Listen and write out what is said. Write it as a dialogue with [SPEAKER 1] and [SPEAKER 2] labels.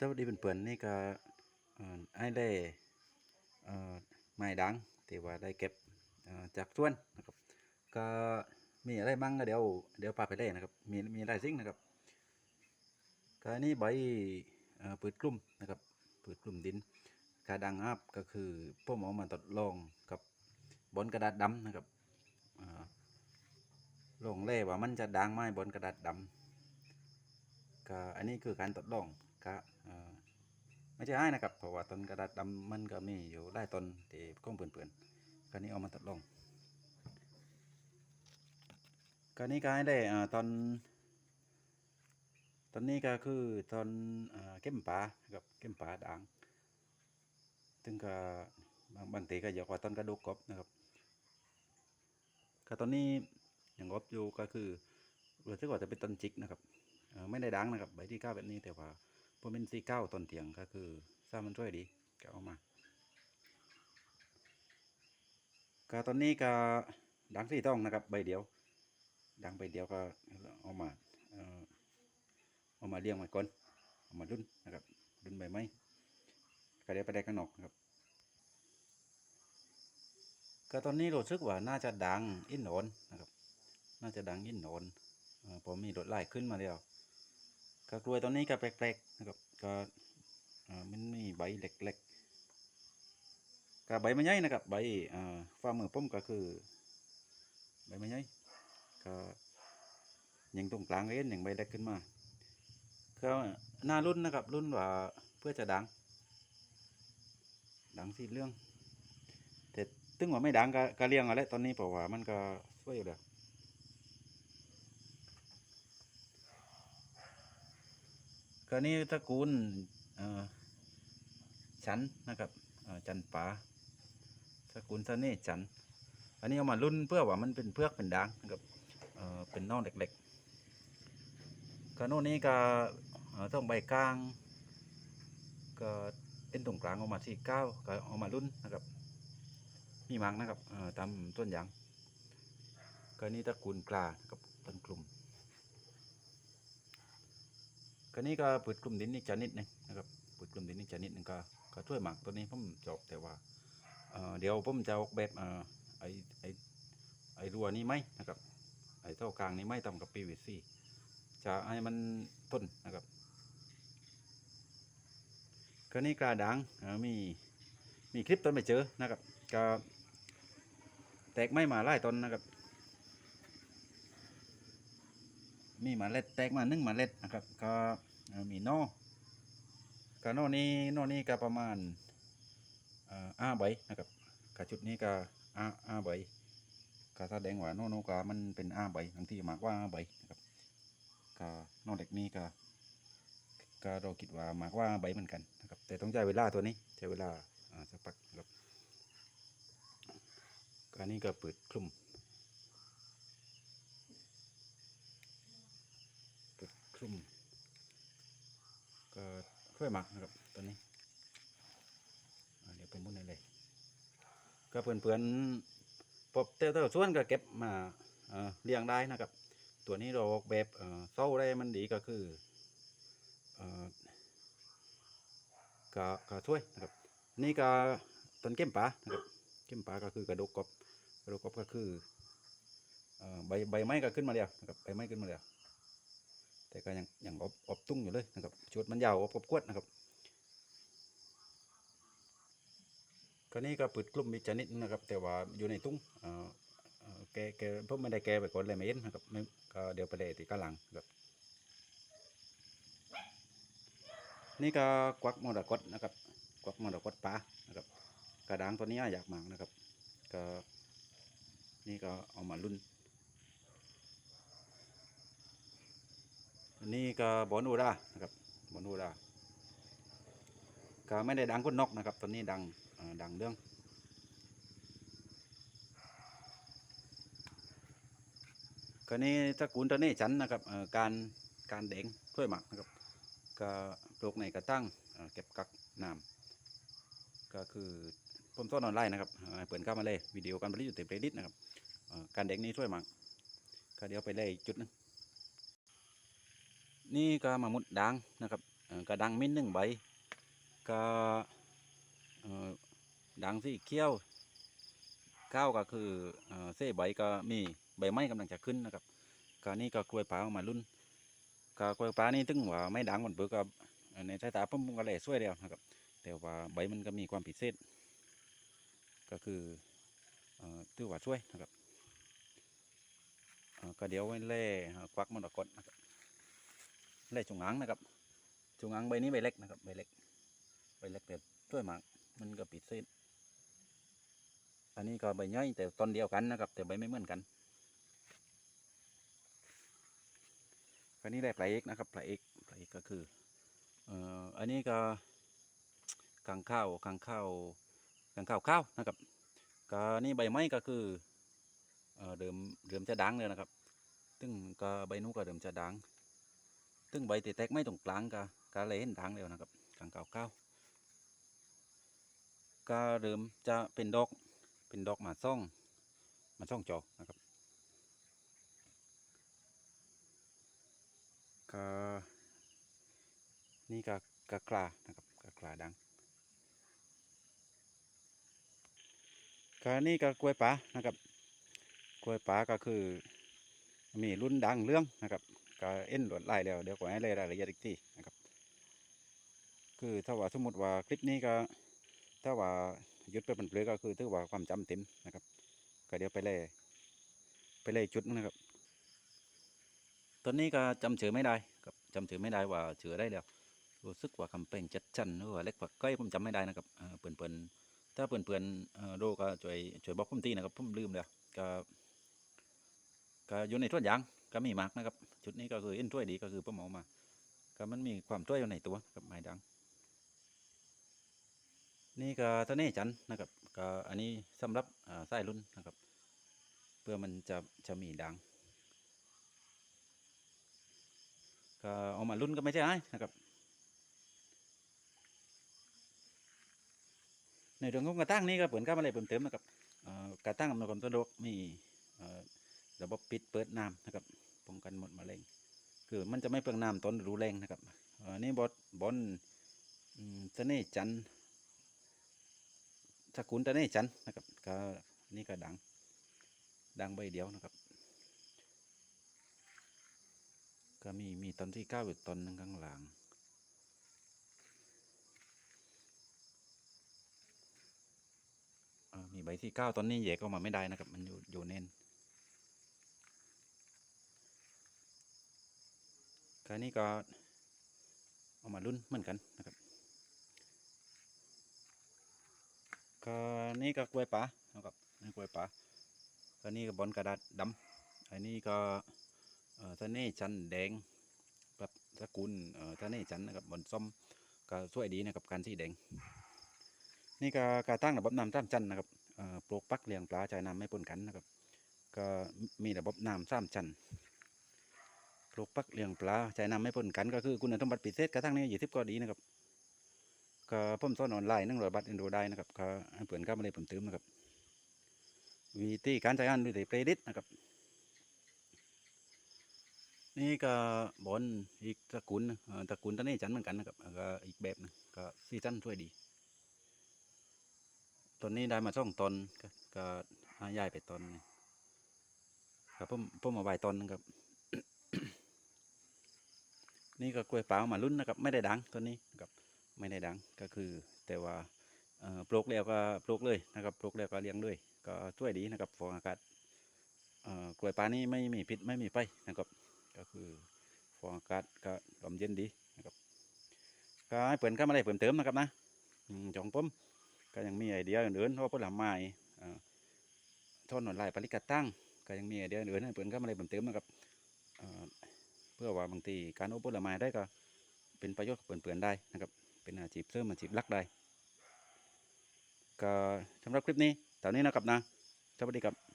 [SPEAKER 1] สวัสดีเพื่อนๆนี่ก็ไอ้ได้เอ่อไม้ดังที่ว่าได้เก็บจากสวนนะครับ ก็มีอะไรบ้างก็เดี๋ยวเดี๋ยวพาไปเลยนะครับ มีมีหลายสิ่งนะครับก็อันนี้ใบเอ่อปืดกลุ่มนะครับปืดกลุ่มดินกาดังอัพก็คือพวกหมอมาทดลองกับบนกระดาษดำนะครับลองเล่ว่ามันจะดังไหมบนกระดาษดำก็อันนี้คือการทดลองก็ ไม่ใช่ให้นะครับเพราะว่าต้นกระดาษดำมันก็มีอยู่หลายต้นที่ก้องเปื่อนๆก็นี้เอามาทดลองก็นี้ก็ให้ได้ตอนตอนนี้ก็คือตอนเก็บป่ากับเก็บป่าด่างซึ่งก็บางบางทีก็เยอะกว่าต้นกระดูกกบนะครับก็ตอนนี้อย่างกบอยู่ก็คือรู้สึกว่าจะเป็นต้นจิกนะครับไม่ได้ดังนะครับใบที่เก้าแบบนี้แต่ว่า พอเป็นสีเก้าต้นเตียงก็คือสร้างมันช่วยดีก็เอามาก็ตอนนี้ก็ดังสี่ต้องนะครับใบเดียว ดังใบเดียวก็เอามาเอ่อเอามาเลี้ยงไว้ก่อนเอามารุ่นนะครับรุ่นใบไม้ก็เดี๋ยวไปได้ข้างนอกนะครับก็ตอนนี้รู้สึกว่าน่าจะดังอินโหนนนะครับ น่าจะดังอินโหนนผมมีรถไล่ขึ้นมาแล้ว ก็กล้วยตอนนี้ก็แปลกๆนะครับก็มันมีใบเล็กๆก็ใบไม่ใหญ่นะครับใบเอ่อฟ้ามือผมก็คือใบไม่ใหญ่ก็ยังตรงกลางเอ็นอย่างใบเล็กขึ้นมาก็หน้ารุ่นนะครับรุ่นว่าเพื่อจะดัง ดังสีเรื่องแต่ตึงว่าไม่ดังก็ก็เลี้ยงอะไรตอนนี้เพราะว่ามันก็ช่วยอยู่แล้ว ก็นี่ตระกูลฉันนะครับจันป่าตระกูลเสน่ห์จัน อันนี้เอามารุ่นเพื่อว่ามันเป็นเพือกเป็นด่างนะครับเเป็นน่อกเล็กๆก็โน่นนี้ก็ต้องใบกลางก็เป็นตรงกลางเออกมาที่เก้าก็เอามารุ่นนะครับ มีมังนะครับตามต้นยางก็นี่ตระกูลกลานะครับต้นกลุ่ม ก็นี้ก็ปืดกลุ่มดินนี่จะนิดหนึงนะครับปืดกลุ่มดินนี่จะนิดหนึงก็ก็ช่วยหมักตัวนี้ผมจบแต่ว่าเอ่อเดี๋ยวผมจะออกแบบเอ่อไอไอไอรัวนี้ไหมนะครับไอเท่ากลางนี้ไม่ต่ำกับ PVC จะให้มันต้นนะครับก็นี่กระดังมีมีคลิปต้นไปเจอนะครับก็แตกไม่มาไล่ต้นนะครับ มีมาเล็ดแตกมาหนึ่งมาเล็ดนะครับก็ มีนอก็นอนี้นอนี้ก็ประมาณอ่าใบนะครับกชุดนี้ก็อ้าอ้าใบก็แสดงว่านอนกามันเป็นอ้าใบบางที่มากว่าอ้าใบนะครับก็นอเด็กนี้ก็ก็เราคิดว่ามากว่าใบเหมือนกันนะครับ แต่ต้องใช้เวลาตัวนี้ใช้เวลาอ่าสักพักนะครับก็อันนี้ก็เปิดคลุมกดคลุม ก็ช่วยหมักนะครับตัวนี้เดี๋ยวผมพูดในเลย ก็เพื่อนๆพบเต้าเต้าส่วนก็เก็บมาเลี้ยงได้นะครับ ตัวนี้เราออกแบบเอ่อเศร้าได้มันดีก็คือก็ก็ช่วยนะครับ นี่ก็ต้นเก็มปลานะครับเก็มปลาก็คือกระดูกกบกระดูกกบก็คือเอ่อใบใบไม้ก็ขึ้นมาแล้วนะครับใบไม้ขึ้นมาแล้ว แต่ก็ยังยังอบอบตุ้งอยู่เลยนะครับชุดมันยาวอบอบกวดนะครับก็นี่ก็ปืดกลุ่มมีชนิดนะครับ แต่ว่าอยู่ในตุ้งแกแกเพิ่มไม่ได้แกไปก่อนเลยไม่เห็นนะครับไม่ก็เดี๋ยวไปเลยที่กำลังครับนี่ก็กวักมรกตนะครับกวักมรกตปลานะครับกระดางตัวนี้อยากมากนะครับ ก็นี่ก็เอามารุ่น อันนี้ก็บอนอูรานะครับบอนอูราก็ไม่ได้ดังก้นนกนะครับ ตอนนี้ดังดังเรื่องก็นี่ตระกูลตัวนี้ฉันนะครับการการแดงถ้วยหมักนะครับก็ปลูกในกระตั้งเก็บกักน้ำก็คือผมสอนออนไลน์นะครับเปิดเข้ามาเลยวิดีโอการผลิตอยู่เต็มเพลย์ลิสต์นะครับการแดงนี้ถ้วยหมักก็เดี๋ยวไปเลยอีกจุดนึง นี่ก็มามุดด่างนะครับกระดังมิ้นหนึ่งใบก็ดังสีเขียวข้าวก็คือเอ่อเส้ใบก็มีใบไม้กำลังจะขึ้นนะครับก็นี่ก็กล้วยป่าออกมารุ่นก็กล้วยป่านี่ถึงว่าไม่ดังเหมือนเบิกก็เอ่อในสายตาผมก็เลยสวยเดียวนะครับ แต่ว่าใบมันก็มีความพิเศษก็คือเอ่อว่าช่วยนะครับก็เดี๋ยวไว้เล่ควักมรกตนะครับ เล่จงอางนะครับจุงอางใบนี้ใบเล็กนะครับใบเล็กใบเล็กแต่ช่วยมากมันก็พิดเศษอันนี้ก็ใบย่อยแต่ต้นเดียวกันนะครับ แต่ใบไม่เหมือนกันอันนี้ได้ปลาเอกนะครับปลาเอกปลาเอกก็คือเอ่ออันนี้ก็กางข้าวกางข้าวกางข้าวข้าวนะครับก็นี่ใบไม้ก็คือเอ่อเดิมเดิมจะดังเลยนะครับซึ่งก็ใบนู้ก็เดิมจะดัง ซึ่งใบติแตกไม่ตรงกลางก็ก็เลยเห็นดังแล้วนะครับกลางข้าวข้าก็เดิมจะเป็นดอกเป็นดอกหมาซ่องมาซ่องจอกนะครับก็นี่ก็กะกลานะครับกะกลาดังก็นี่ก็กล้วยป่านะครับกล้วยป่าก็คือมีรุ่นดังเรื่องนะครับ ก็เอ็นหลวดไล่แล้วเดี๋ยวก็ให้รายละเอียดอีกทีนะครับ คือถ้าว่าสมมติว่าคลิปนี้ก็ ถ้าว่ายุดไปเป็นเปลือยก็คือถือว่าความจำเต็มนะครับ ก็เดี๋ยวไปเล่ไปเล่จุดนะครับ ตอนนี้ก็จำชื่อไม่ได้ครับจำชื่อไม่ได้ว่าชื่ออะไรแล้วรู้สึกว่าคำเป็นจัดจันหรือว่าเล็กผักก้อยผมจำไม่ได้นะครับเอ่อเปิ่นเปิ่นถ้าเพื่อนๆเอ่อดูก็ช่วยช่วยบอกผมทีนะครับผมลืมแล้วก็ก็อยู่ในถ้วยยาง ก็มีมากนะครับจุดนี้ก็คือเอ็นถ้วยดีก็คือผมอมา ก็มันมีความถ้วยอยู่ในตัวกับไม้ดัง นี่ก็ทะเนจันนะครับก็อันนี้สำหรับไส้รุ่นนะครับ เพื่อมันจะจะมีดังก็เอามารุ่นก็ไม่ใช่ไอ้นะครับในเรื่องของกระตั้งนี่ก็เปิดข้ามอะไรเพิ่มเติมนะครับกระตั้งอำนวยความสะดวกมีระบบปิดเปิดน้ำนะครับ ป้องกันหมดมะเร็ง คือมันจะไม่เปลืองน้ำต้นรูแรงนะครับอ่อนี่บอสบอลอืมเน่จันสกุลเน่จันนะครับก็นี่ก็ดัง ดังใบเดียวนะครับ ก็มีมีต้นที่เก้าอยู่ต้นนึงข้างหลังอ่อมีใบที่เก้าตอนนี้แยกออกมาไม่ได้นะครับ มันอยู่อยู่เน้น การนี้ก็เอามารุ่นเหมือนกันนะครับก็นี่ก็กล้วยป่านะครับนี่กล้วยป่าก็นี่ก็บอลกระดาษดำอันนี้ก็เอ่อทะเนจันแดงกับสกุลเอ่อทะเนจันนะครับบอลส้มก็สวยดีนะครับการที่แดงนี่ก็การตั้งระบบน้ำสามชั้นนะครับเอ่อปลูกปักเลี้ยงปลาใจน้ำไม่ปนกันนะครับ ก็มีระบบน้ำสามชั้น ปลูกปักเลี้ยงปลาจ่ายน้ำไม่ปนกันก็คือคุณสมบัติพิเศษกระทั่งนี้ยี่สิบก็ดีนะครับก็ผมสอนออนไลน์นั่งรอยบัตรอินโดได้นะครับก็ให้เพื่อนก็มาเลยผมเติมนะครับวิธีการใช้งานด้วยเพลย์ลิสนะครับ นี่ก็บอลอีกตระกูลตระกูลตะเน่จันเหมือนกันนะครับก็อีกแบบนึงก็ซีซั่นช่วยดีตอนนี้ได้มาสองตอนก็ย้ายไปตอนครับผมผมมาใบตอนนึงครับ นี่ก็กล้วยเปล่ามารุ่นนะครับไม่ได้ดังตัวนี้นะครับไม่ได้ดังก็คือ แต่ว่าปลูกแล้วก็ปลูกเลยนะครับปลูกแล้วก็เลี้ยงเลยก็ช่วยดีนะครับฟองอากาศกล้วยปลานี่ไม่มีพิษไม่มีไฟนะครับก็คือฟองอากาศก็ลมเย็นดีนะครับก็ให้เปิดเข้ามาเลยเพิ่มเติมนะครับนะจองผมก็ยังมีไอเดียอื่นๆเพราะว่าผลไม้เอ่อทอนอนลน์ปริกัดตั้งก็ยังมีไอเดียอื่นๆให้เพื่อนก็มาเลยเพิ่มเติมนะครับ เพื่อว่าบางทีการอบผลไม้ได้ก็เป็นประโยชน์กับเพื่อนๆได้นะครับ เป็นอาชีพเสริมอาชีพลักได้ก็สำหรับคลิปนี้ตอนนี้นะครับนะสวัสดีครับ